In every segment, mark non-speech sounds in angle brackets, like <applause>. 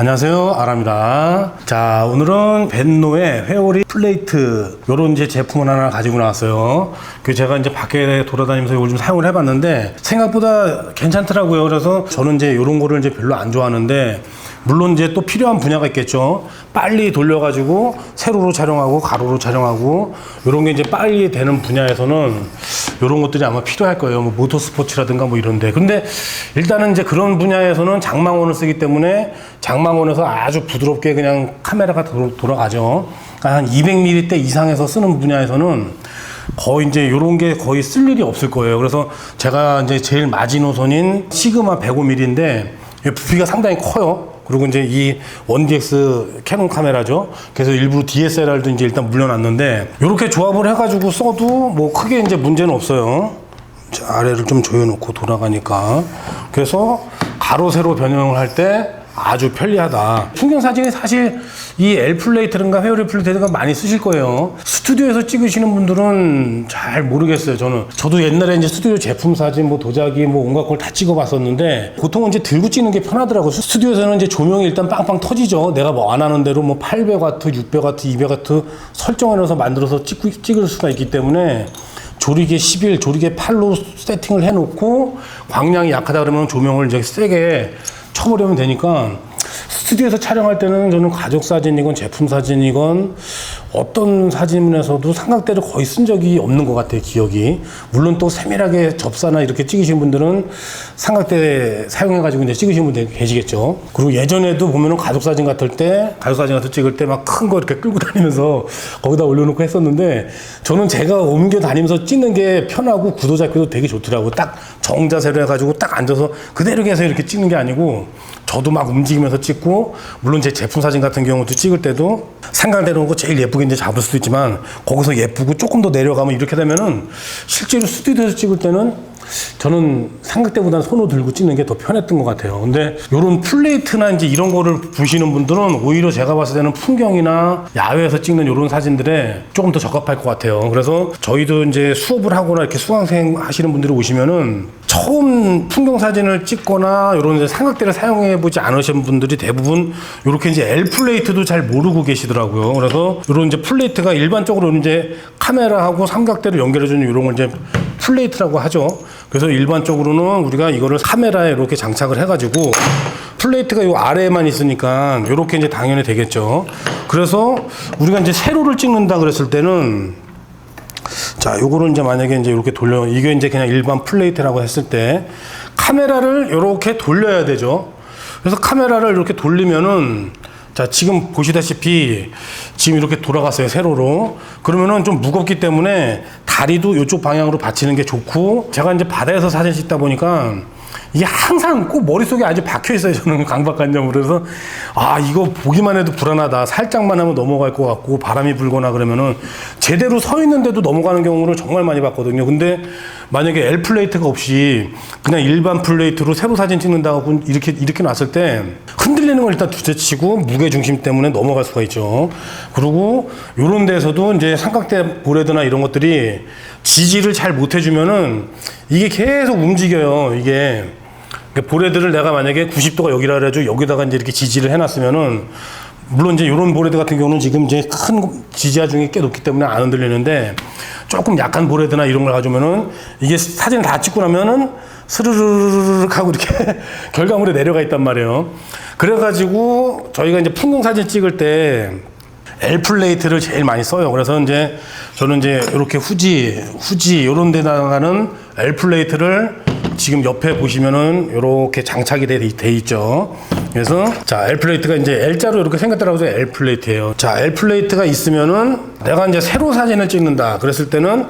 안녕하세요. 아람입니다. 자 오늘은 벤노의 회오리 플레이트 요런 이제 제품을 하나 가지고 나왔어요. 그 제가 이제 밖에 돌아다니면서 이걸 좀 사용을 해봤는데 생각보다 괜찮더라고요. 그래서 저는 이제 요런 거를 이제 별로 안 좋아하는데 물론 이제 또 필요한 분야가 있겠죠. 빨리 돌려가지고 세로로 촬영하고 가로로 촬영하고 요런 게 이제 빨리 되는 분야에서는 요런 것들이 아마 필요할 거예요. 뭐 모터 스포츠라든가 뭐 이런데. 근데 일단은 이제 그런 분야에서는 장망원을 쓰기 때문에 장망원에서 아주 부드럽게 그냥 카메라가 돌- 돌아가죠. 그러니까 한 200mm 대 이상에서 쓰는 분야에서는 거의 이제 요런 게 거의 쓸 일이 없을 거예요. 그래서 제가 이제 제일 마지노선인 시그마 105mm인데 부피가 상당히 커요. 그리고 이제 이 1DX 캐논 카메라죠. 그래서 일부러 DSLR도 이제 일단 물려놨는데 이렇게 조합을 해가지고 써도 뭐 크게 이제 문제는 없어요. 자, 아래를 좀 조여놓고 돌아가니까 그래서 가로 세로 변형을 할 때 아주 편리하다. 풍경 사진이 사실 이 L 플레이트든가 회오리 플레이트든가 많이 쓰실 거예요. 스튜디오에서 찍으시는 분들은 잘 모르겠어요. 저는 저도 옛날에 이제 스튜디오 제품 사진, 뭐 도자기, 뭐 온갖 걸 다 찍어봤었는데 보통은 이제 들고 찍는 게 편하더라고. 요 스튜디오에서는 이제 조명이 일단 빵빵 터지죠. 내가 뭐 안 하는 대로 뭐 800와트, 600와트, 200와트 설정해놔서 만들어서 찍고, 찍을 수가 있기 때문에 조리개 11, 조리개 8로 세팅을 해놓고 광량이 약하다 그러면 조명을 이제 세게 쳐버리면 되니까 스튜디오에서 촬영할 때는 저는 가족 사진이건 제품 사진이건 어떤 사진에서도 삼각대를 거의 쓴 적이 없는 것 같아요 기억이. 물론 또 세밀하게 접사나 이렇게 찍으신 분들은 삼각대 사용해가지고 이제 찍으신 분들 계시겠죠. 그리고 예전에도 보면은 가족 사진 같을 때 가족 사진 같은 거 찍을 때 막 큰 거 이렇게 끌고 <laughs> 다니면서 거기다 올려놓고 했었는데 저는 제가 옮겨 다니면서 찍는 게 편하고 구도 잡기도 되게 좋더라고. 딱 정자세로 해가지고 딱 앉아서 그대로 계속 이렇게 찍는 게 아니고 저도 막 움직이면서 찍고 물론 제 제품 사진 같은 경우도 찍을 때도 상강 내려온 거 제일 예쁘게 이제 잡을 수도 있지만 거기서 예쁘고 조금 더 내려가면 이렇게 되면은 실제로 스튜디오에서 찍을 때는 저는 삼각대보다는 손으로 들고 찍는 게 더 편했던 것 같아요. 근데 이런 플레이트나 이제 이런 거를 보시는 분들은 오히려 제가 봤을 때는 풍경이나 야외에서 찍는 이런 사진들에 조금 더 적합할 것 같아요. 그래서 저희도 이제 수업을 하거나 이렇게 수강생 하시는 분들이 오시면은 처음 풍경 사진을 찍거나 이런 삼각대를 사용해 보지 않으신 분들이 대부분 이렇게 이제 L 플레이트도 잘 모르고 계시더라고요. 그래서 이런 이제 플레이트가 일반적으로 이제 카메라하고 삼각대를 연결해 주는 이런 걸 이제 플레이트라고 하죠. 그래서 일반적으로는 우리가 이거를 카메라에 이렇게 장착을 해가지고 플레이트가 요 아래에만 있으니까 이렇게 이제 당연히 되겠죠. 그래서 우리가 이제 세로를 찍는다 그랬을 때는 자, 요거를 이제 만약에 이제 이렇게 돌려, 이게 이제 그냥 일반 플레이트라고 했을 때 카메라를 이렇게 돌려야 되죠. 그래서 카메라를 이렇게 돌리면은 자, 지금 보시다시피 지금 이렇게 돌아갔어요, 세로로. 그러면은 좀 무겁기 때문에 다리도 이쪽 방향으로 받치는 게 좋고 제가 이제 바다에서 사진 찍다 보니까 이게 항상 꼭 머릿속에 아주 박혀 있어요. 저는 강박관념으로. 그래서 아, 이거 보기만 해도 불안하다. 살짝만 하면 넘어갈 것 같고 바람이 불거나 그러면은 제대로 서 있는데도 넘어가는 경우를 정말 많이 봤거든요. 근데 만약에 L 플레이트가 없이 그냥 일반 플레이트로 세로 사진 찍는다고 이렇게 이렇게 놨을 때 흔들리는 걸 일단 둘째치고 무게 중심 때문에 넘어갈 수가 있죠. 그리고 요런 데서도 이제 삼각대 보레드나 이런 것들이 지지를 잘 못 해주면은 이게 계속 움직여요. 이게 그러니까 보레드를 내가 만약에 90도가 여기라 그래가지고 여기다가 이제 이렇게 지지를 해놨으면은 물론 이제 이런 보레드 같은 경우는 지금 이제 큰 지지하 중에 꽤 높기 때문에 안 흔들리는데 조금 약한 보레드나 이런 걸 가지면은 이게 사진을 다 찍고 나면은 스르르르륵 하고 이렇게 <laughs> 결과물에 내려가 있단 말이에요. 그래가지고 저희가 이제 풍경 사진 찍을 때 L 플레이트를 제일 많이 써요. 그래서 이제 저는 이제 이렇게 후지, 후지 이런 데다가는 L 플레이트를 지금 옆에 보시면은 이렇게 장착이 돼, 돼 있죠. 그래서 자 L 플레이트가 이제 L자로 이렇게 생겼더라고요. L 플레이트예요. 자 L 플레이트가 있으면은 내가 이제 세로 사진을 찍는다. 그랬을 때는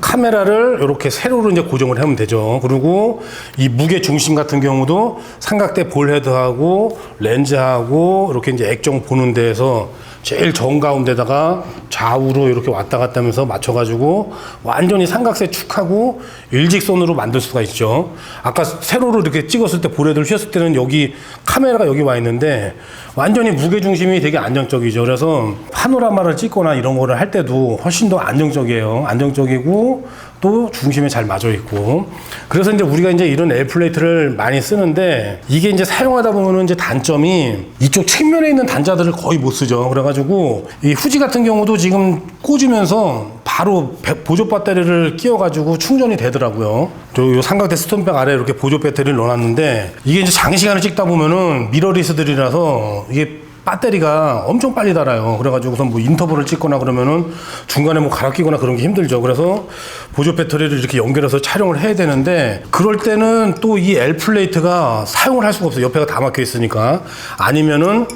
카메라를 이렇게 세로로 이제 고정을 하면 되죠. 그리고 이 무게 중심 같은 경우도 삼각대 볼 헤드하고 렌즈하고 이렇게 이제 액정 보는 데에서 제일 정 가운데다가 좌우로 이렇게 왔다 갔다 하면서 맞춰가지고 완전히 삼각대 축하고 일직선으로 만들 수가 있죠. 아까 세로로 이렇게 찍었을 때 볼헤드를 휘었을 때는 여기 카메라가 여기 와 있는데 완전히 무게 중심이 되게 안정적이죠. 그래서 파노라마를 찍거나 이런 거를 할 때도 훨씬 더 안정적이에요. 안정적이고 또 중심에 잘 맞아 있고 그래서 이제 우리가 이제 이런 L 플레이트를 많이 쓰는데 이게 이제 사용하다 보면은 이제 단점이 이쪽 측면에 있는 단자들을 거의 못 쓰죠. 그래가지고 이 후지 같은 경우도 지금 꽂으면서 바로 배- 보조 배터리를 끼워가지고 충전이 되더라고요. 저요 삼각대 스톤백 아래 이렇게 보조 배터리를 넣어놨는데 이게 이제 장시간을 찍다 보면은 미러리스들이라서 이게 배터리가 엄청 빨리 닳아요. 그래가지고서 뭐 인터벌을 찍거나 그러면은 중간에 뭐 갈아 끼거나 그런 게 힘들죠. 그래서 보조 배터리를 이렇게 연결해서 촬영을 해야 되는데 그럴 때는 또 이 L 플레이트가 사용을 할 수가 없어요. 옆에가 다 막혀 있으니까. 아니면은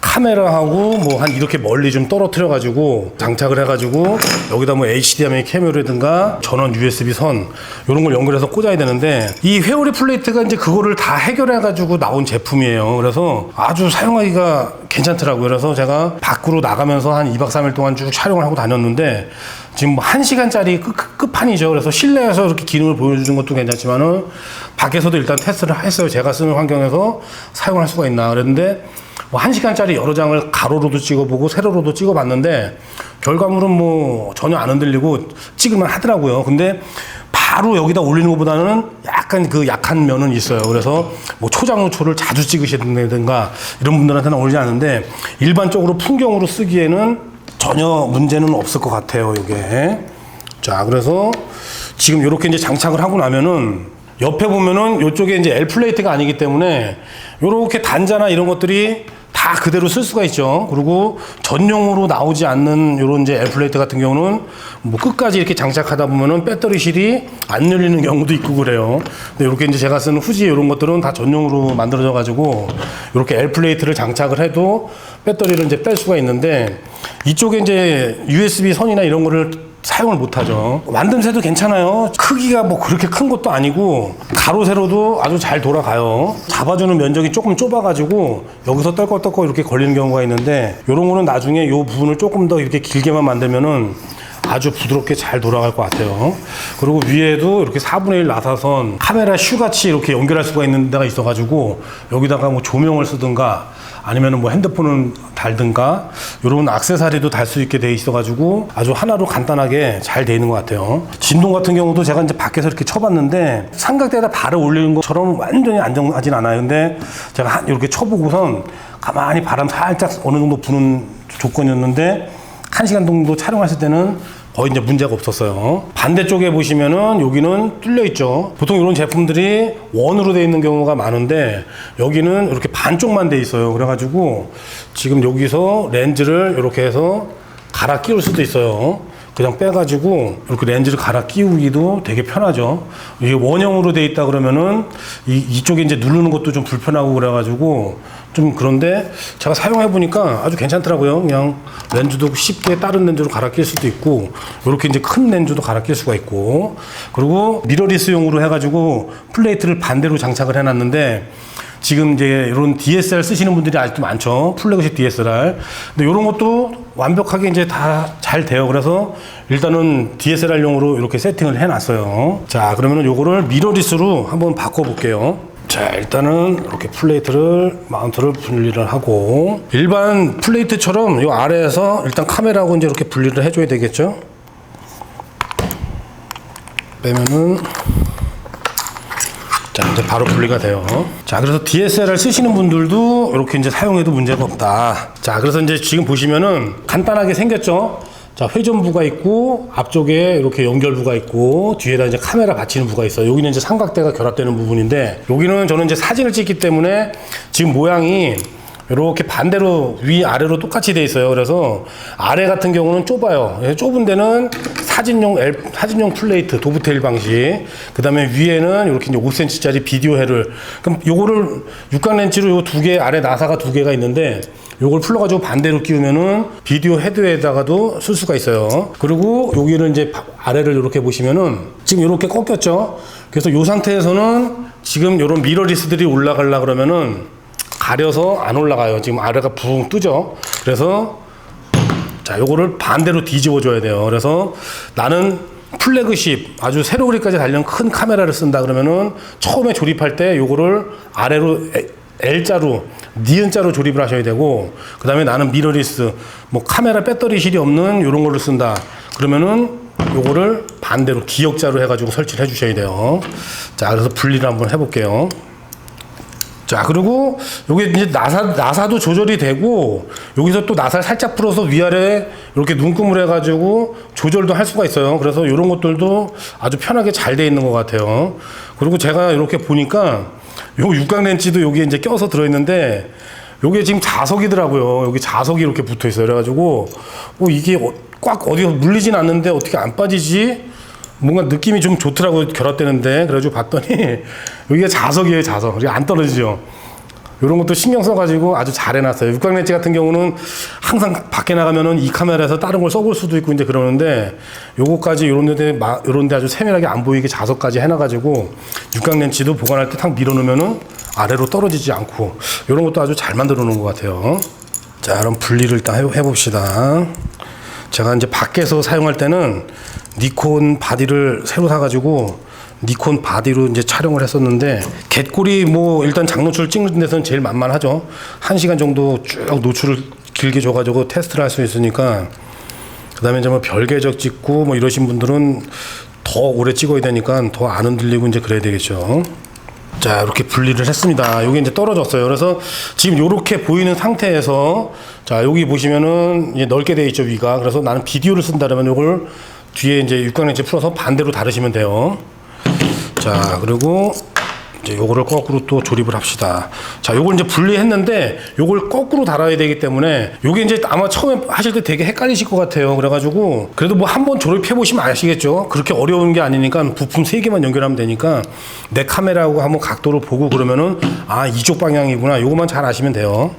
카메라하고 뭐 한 이렇게 멀리 좀 떨어뜨려 가지고 장착을 해 가지고 여기다 뭐 HDMI 캐머라든가 전원 USB 선 이런 걸 연결해서 꽂아야 되는데 이 회오리 플레이트가 이제 그거를 다 해결해 가지고 나온 제품이에요. 그래서 아주 사용하기가 괜찮더라고요. 그래서 제가 밖으로 나가면서 한 2박 3일 동안 쭉 촬영을 하고 다녔는데 지금 뭐 1시간짜리 끝, 끝, 끝판이죠. 그래서 실내에서 이렇게 기능을 보여주는 것도 괜찮지만은 밖에서도 일단 테스트를 했어요. 제가 쓰는 환경에서 사용할 수가 있나 그랬는데 뭐 1시간짜리 여러 장을 가로로도 찍어보고 세로로도 찍어봤는데 결과물은 뭐 전혀 안 흔들리고 찍을만 하더라고요. 근데 바로 여기다 올리는 것보다는 약간 그 약한 면은 있어요. 그래서 뭐 초장노초를 자주 찍으시든가 이런 분들한테는 어울리지 않는데 일반적으로 풍경으로 쓰기에는 전혀 문제는 없을 것 같아요. 이게. 자, 그래서 지금 이렇게 이제 장착을 하고 나면은 옆에 보면은 이쪽에 이제 L 플레이트가 아니기 때문에 이렇게 단자나 이런 것들이 다 그대로 쓸 수가 있죠. 그리고 전용으로 나오지 않는 이런 이제 L 플레이트 같은 경우는 뭐 끝까지 이렇게 장착하다 보면은 배터리 실이 안 열리는 경우도 있고 그래요. 근데 이렇게 이제 제가 쓰는 후지 이런 것들은 다 전용으로 만들어져 가지고 이렇게 L 플레이트를 장착을 해도 배터리를 이제 뺄 수가 있는데 이쪽에 이제 USB 선이나 이런 거를 사용을 못하죠. 만듦새도 괜찮아요. 크기가 뭐 그렇게 큰 것도 아니고 가로 세로도 아주 잘 돌아가요. 잡아주는 면적이 조금 좁아가지고 여기서 떨컥떨컥 이렇게 걸리는 경우가 있는데 이런 거는 나중에 이 부분을 조금 더 이렇게 길게만 만들면은 아주 부드럽게 잘 돌아갈 것 같아요. 그리고 위에도 이렇게 4분의 1 나사선 카메라 슈같이 이렇게 연결할 수가 있는 데가 있어가지고 여기다가 뭐 조명을 쓰든가 아니면은 뭐 핸드폰을 달든가 이런 악세사리도 달 수 있게 돼 있어가지고 아주 하나로 간단하게 잘 돼 있는 것 같아요. 진동 같은 경우도 제가 이제 밖에서 이렇게 쳐봤는데 삼각대에다 발을 올리는 것처럼 완전히 안정하진 않아요. 근데 제가 한- 이렇게 쳐보고선 가만히 바람 살짝 어느 정도 부는 조건이었는데 한 시간 정도 촬영했을 때는 거의 이제 문제가 없었어요. 반대쪽에 보시면은 여기는 뚫려 있죠. 보통 이런 제품들이 원으로 되어 있는 경우가 많은데 여기는 이렇게 반쪽만 돼 있어요. 그래가지고 지금 여기서 렌즈를 이렇게 해서 갈아 끼울 수도 있어요. 그냥 빼가지고 이렇게 렌즈를 갈아 끼우기도 되게 편하죠. 이게 원형으로 돼 있다 그러면은 이, 이쪽에 이제 누르는 것도 좀 불편하고 그래가지고 좀 그런데 제가 사용해 보니까 아주 괜찮더라고요. 그냥 렌즈도 쉽게 다른 렌즈로 갈아 낄 수도 있고 이렇게 이제 큰 렌즈도 갈아 낄 수가 있고 그리고 미러리스용으로 해가지고 플레이트를 반대로 장착을 해놨는데 지금 이제 이런 DSLR 쓰시는 분들이 아직도 많죠. 플래그십 DSLR. 근데 이런 것도 완벽하게 이제 다 잘 돼요. 그래서 일단은 DSLR용으로 이렇게 세팅을 해놨어요. 자, 그러면은 요거를 미러리스로 한번 바꿔볼게요. 자, 일단은 이렇게 플레이트를 마운트를 분리를 하고 일반 플레이트처럼 요 아래에서 일단 카메라하고 이제 이렇게 분리를 해줘야 되겠죠. 빼면은 자, 이제 바로 분리가 돼요. 자, 그래서 DSLR 쓰시는 분들도 이렇게 이제 사용해도 문제가 없다. 자, 그래서 이제 지금 보시면은 간단하게 생겼죠? 자, 회전부가 있고, 앞쪽에 이렇게 연결부가 있고, 뒤에다 이제 카메라 받치는 부가 있어요. 여기는 이제 삼각대가 결합되는 부분인데, 여기는 저는 이제 사진을 찍기 때문에 지금 모양이 이렇게 반대로 위 아래로 똑같이 돼 있어요. 그래서 아래 같은 경우는 좁아요. 좁은 데는 사진용 L, 사진용 플레이트 도브테일 방식. 그다음에 위에는 이렇게 이제 5cm짜리 비디오 헤를. 그럼 요거를 육각 렌치로 요 두 개 아래 나사가 두 개가 있는데 요걸 풀러가지고 반대로 끼우면은 비디오 헤드에다가도 쓸 수가 있어요. 그리고 여기는 이제 바- 아래를 이렇게 보시면은 지금 이렇게 꺾였죠. 그래서 요 상태에서는 지금 요런 미러리스들이 올라가려 그러면은 가려서 안 올라가요. 지금 아래가 붕 뜨죠. 그래서 자, 요거를 반대로 뒤집어 줘야 돼요. 그래서 나는 플래그십 아주 세로그리까지 달린 큰 카메라를 쓴다 그러면은 처음에 조립할 때 요거를 아래로 에- L자로 니은자로 조립을 하셔야 되고 그 다음에 나는 미러리스 뭐 카메라 배터리 실이 없는 요런 거를 쓴다. 그러면은 요거를 반대로 기역자로 해가지고 설치를 해주셔야 돼요. 자, 그래서 분리를 한번 해볼게요. 자, 그리고 요게 이제 나사, 나사도 조절이 되고, 여기서 또 나사를 살짝 풀어서 위아래 이렇게 눈금을 해가지고 조절도 할 수가 있어요. 그래서 이런 것들도 아주 편하게 잘 돼 있는 것 같아요. 그리고 제가 이렇게 보니까 요 육각 렌치도 여기에 이제 껴서 들어있는데, 요게 지금 자석이더라고요. 여기 자석이 이렇게 붙어 있어요. 그래가지고, 어, 이게 어- 꽉 어디서 물리진 않는데 어떻게 안 빠지지? 뭔가 느낌이 좀 좋더라고요. 결합되는데. 그래가지고 봤더니 <laughs> 여기가 자석이에요. 자석. 이게 안 떨어지죠. 이런 것도 신경 써가지고 아주 잘 해놨어요. 육각렌치 같은 경우는 항상 밖에 나가면은 이 카메라에서 다른 걸 써볼 수도 있고 이제 그러는데 요거까지 요런 데, 마- 요런 데 아주 세밀하게 안 보이게 자석까지 해놔가지고 육각렌치도 보관할 때 탁 밀어놓으면은 아래로 떨어지지 않고 요런 것도 아주 잘 만들어 놓은 것 같아요. 자, 그럼 분리를 일단 해- 해봅시다. 제가 이제 밖에서 사용할 때는 니콘 바디를 새로 사가지고 니콘 바디로 이제 촬영을 했었는데 갯골이 뭐 일단 장노출 찍는 데서는 제일 만만하죠. 한 시간 정도 쭉 노출을 길게 줘가지고 테스트를 할 수 있으니까 그다음에 이제 뭐 별계적 찍고 뭐 이러신 분들은 더 오래 찍어야 되니까 더 안 흔들리고 이제 그래야 되겠죠. 자 이렇게 분리를 했습니다. 여기 이제 떨어졌어요. 그래서 지금 이렇게 보이는 상태에서 자 여기 보시면은 넓게 되어 있죠 위가. 그래서 나는 비디오를 쓴다면 이걸 뒤에 이제 육각렌치 풀어서 반대로 다루시면 돼요. 자 그리고 이제 요거를 거꾸로 또 조립을 합시다. 자, 요걸 이제 분리했는데 요걸 거꾸로 달아야 되기 때문에 요게 이제 아마 처음에 하실 때 되게 헷갈리실 것 같아요. 그래가지고 그래도 뭐 한번 조립해 보시면 아시겠죠. 그렇게 어려운 게 아니니까 부품 세 개만 연결하면 되니까 내 카메라하고 한번 각도를 보고 그러면은 아 이쪽 방향이구나. 요거만 잘 아시면 돼요.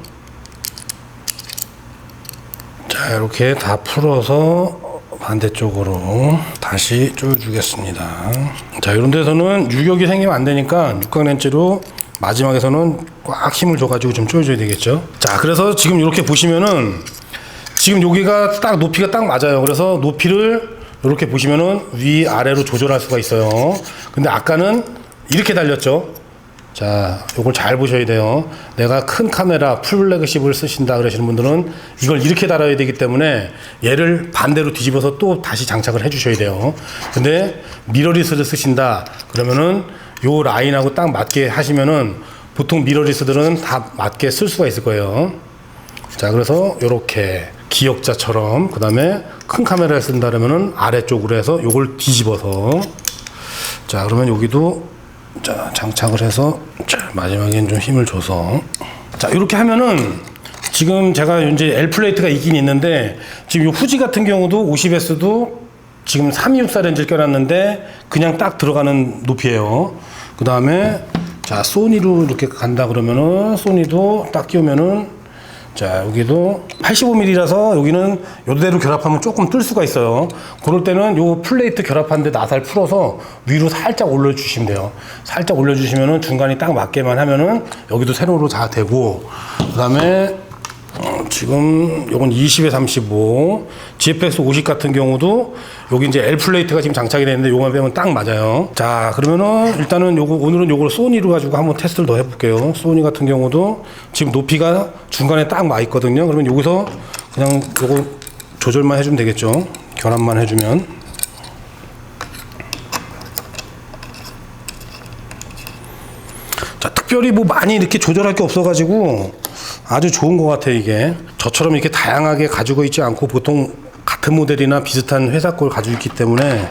자, 이렇게 다 풀어서 반대쪽으로 다시 조여주겠습니다. 자, 이런 데서는 유격이 생기면 안 되니까 육각렌치로 마지막에서는 꽉 힘을 줘가지고 좀 조여줘야 되겠죠. 자, 그래서 지금 이렇게 보시면은 지금 여기가 딱 높이가 딱 맞아요. 그래서 높이를 이렇게 보시면은 위 아래로 조절할 수가 있어요. 근데 아까는 이렇게 달렸죠. 자, 요걸 잘 보셔야 돼요. 내가 큰 카메라 풀블랙십을 쓰신다 그러시는 분들은 이걸 이렇게 달아야 되기 때문에 얘를 반대로 뒤집어서 또 다시 장착을 해 주셔야 돼요. 근데 미러리스를 쓰신다 그러면은 요 라인하고 딱 맞게 하시면은 보통 미러리스들은 다 맞게 쓸 수가 있을 거예요. 자, 그래서 요렇게 기역자처럼 그다음에 큰 카메라를 쓴다 그러면은 아래쪽으로 해서 요걸 뒤집어서 자, 그러면 여기도 자, 장착을 해서 자, 마지막엔 좀 힘을 줘서 자, 이렇게 하면은 지금 제가 이제 L 플레이트가 있긴 있는데 지금 이 후지 같은 경우도 50S도 지금 324 렌즈를 껴놨는데 그냥 딱 들어가는 높이에요. 그 다음에 자 소니로 이렇게 간다 그러면은 소니도 딱 끼우면은 자 여기도 85mm라서 여기는 요대로 결합하면 조금 뜰 수가 있어요. 그럴 때는 요 플레이트 결합하는데 나사를 풀어서 위로 살짝 올려주시면 돼요. 살짝 올려주시면은 중간이 딱 맞게만 하면은 여기도 세로로 다 되고 그 다음에 어, 지금 요건 20에 35 GFX 50 같은 경우도 여기 이제 L 플레이트가 지금 장착이 되는데 요만 빼면 딱 맞아요. 자 그러면은 일단은 요거 오늘은 요걸 소니로 가지고 한번 테스트를 더 해볼게요. 소니 같은 경우도 지금 높이가 중간에 딱맞 있거든요. 그러면 여기서 그냥 요거 조절만 해주면 되겠죠. 결합만 해주면. 자, 특별히 뭐 많이 이렇게 조절할 게 없어가지고 아주 좋은 것 같아요, 이게. 저처럼 이렇게 다양하게 가지고 있지 않고 보통 같은 모델이나 비슷한 회사 걸 가지고 있기 때문에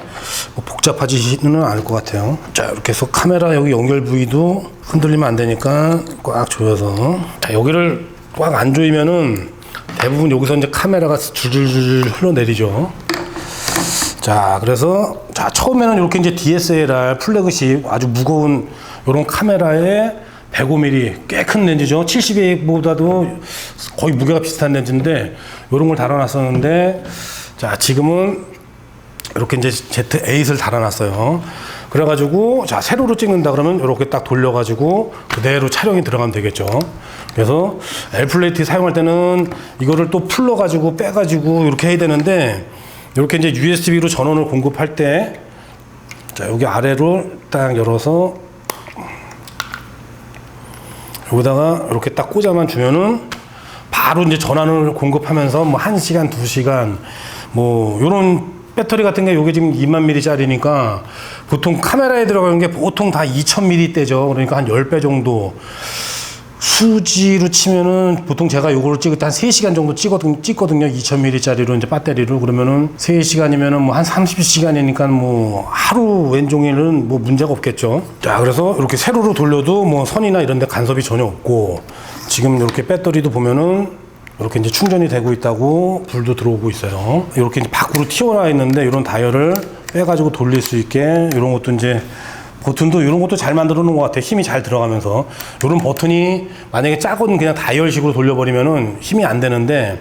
뭐 복잡하지는 않을 것 같아요. 자, 이렇게 해서 카메라 여기 연결 부위도 흔들리면 안 되니까 꽉 조여서. 자, 여기를 꽉 안 조이면은 대부분 여기서 이제 카메라가 줄줄줄 흘러내리죠. 자, 그래서 자 처음에는 이렇게 이제 DSLR 플래그십 아주 무거운 이런 카메라에 105mm 꽤 큰 렌즈죠. 72보다도 거의 무게가 비슷한 렌즈인데 이런 걸 달아놨었는데 자 지금은 이렇게 이제 Z8을 달아놨어요. 그래가지고 자 세로로 찍는다 그러면 이렇게 딱 돌려가지고 그대로 촬영이 들어가면 되겠죠. 그래서 L 플레이트 사용할 때는 이거를 또 풀러가지고 빼가지고 이렇게 해야 되는데 이렇게 이제 USB로 전원을 공급할 때 자 여기 아래로 딱 열어서 여기다가 이렇게 딱 꽂아만 주면은 바로 이제 전원을 공급하면서 뭐 1시간, 2시간 뭐 요런 배터리 같은 게 요게 지금 2만 mAh짜리니까 보통 카메라에 들어가는 게 보통 다 2000mAh대죠. 그러니까 한 10배 정도. 수지로 치면은 보통 제가 요거를 찍을 때 한 3시간 정도 찍거든, 찍거든요. 2000mAh짜리로 이제 배터리로. 그러면은 3시간이면은 뭐 한 30시간이니까 뭐 하루 왼종일은 뭐 문제가 없겠죠. 자, 그래서 이렇게 세로로 돌려도 뭐 선이나 이런 데 간섭이 전혀 없고 지금 이렇게 배터리도 보면은 이렇게 이제 충전이 되고 있다고 불도 들어오고 있어요. 이렇게 이제 밖으로 튀어나와 있는데 이런 다이얼을 빼가지고 돌릴 수 있게 이런 것도 이제 버튼도 이런 것도 잘 만들어 놓은 것 같아요. 힘이 잘 들어가면서. 이런 버튼이 만약에 작은 그냥 다이얼식으로 돌려버리면은 힘이 안 되는데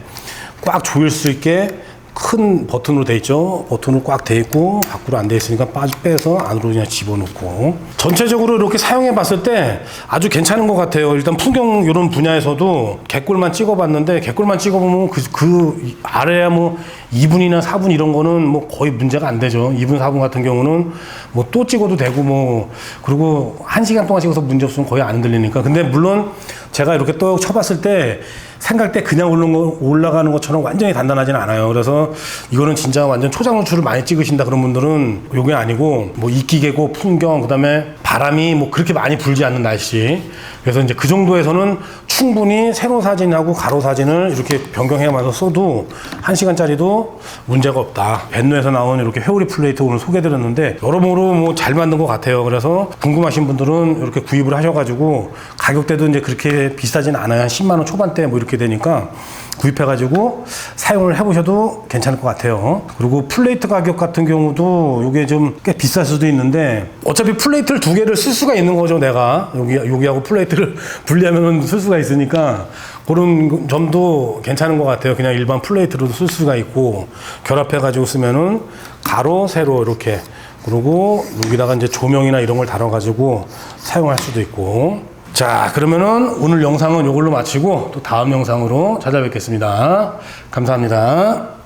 꽉 조일 수 있게 큰 버튼으로 돼 있죠. 버튼으로 꽉 돼 있고 밖으로 안 돼 있으니까 빠져 빼서 안으로 그냥 집어넣고 전체적으로 이렇게 사용해 봤을 때 아주 괜찮은 것 같아요. 일단 풍경 이런 분야에서도 개꿀만 찍어봤는데 개꿀만 찍어보면 그, 그 아래야 뭐 2분이나 4분 이런 거는 뭐 거의 문제가 안 되죠. 2분 4분 같은 경우는 뭐 또 찍어도 되고 뭐 그리고 1시간 동안 찍어서 문제 없으면 거의 안 흔들리니까 근데 물론 제가 이렇게 또 쳐봤을 때 생각 때 그냥 올라가는, 것처럼 완전히 단단하지는 않아요. 그래서 이거는 진짜 완전 초장 노출을 많이 찍으신다 그런 분들은 요게 아니고 뭐 이끼개고 풍경 그다음에 바람이 뭐 그렇게 많이 불지 않는 날씨. 그래서 이제 그 정도에서는 충분히 세로 사진하고 가로 사진을 이렇게 변경해가면서 써도 한 시간짜리도 문제가 없다. 벤노에서 나온 이렇게 회오리 플레이트 오늘 소개드렸는데 여러모로 뭐 잘 만든 것 같아요. 그래서 궁금하신 분들은 이렇게 구입을 하셔가지고 가격대도 이제 그렇게 비싸진 않아요. 한 10만 원 초반대 뭐 이렇게 되니까 구입해가지고 사용을 해보셔도 괜찮을 것 같아요. 그리고 플레이트 가격 같은 경우도 이게 좀 꽤 비쌀 수도 있는데 어차피 플레이트를 두 개를 쓸 수가 있는 거죠. 내가 여기 여기하고 플레이트를 <laughs> 분리하면 쓸 수가 있으니까 그런 점도 괜찮은 것 같아요. 그냥 일반 플레이트로도 쓸 수가 있고 결합해가지고 쓰면은 가로 세로 이렇게 그리고 여기다가 이제 조명이나 이런 걸 달아가지고 사용할 수도 있고 자, 그러면은 오늘 영상은 이걸로 마치고 또 다음 영상으로 찾아뵙겠습니다. 감사합니다.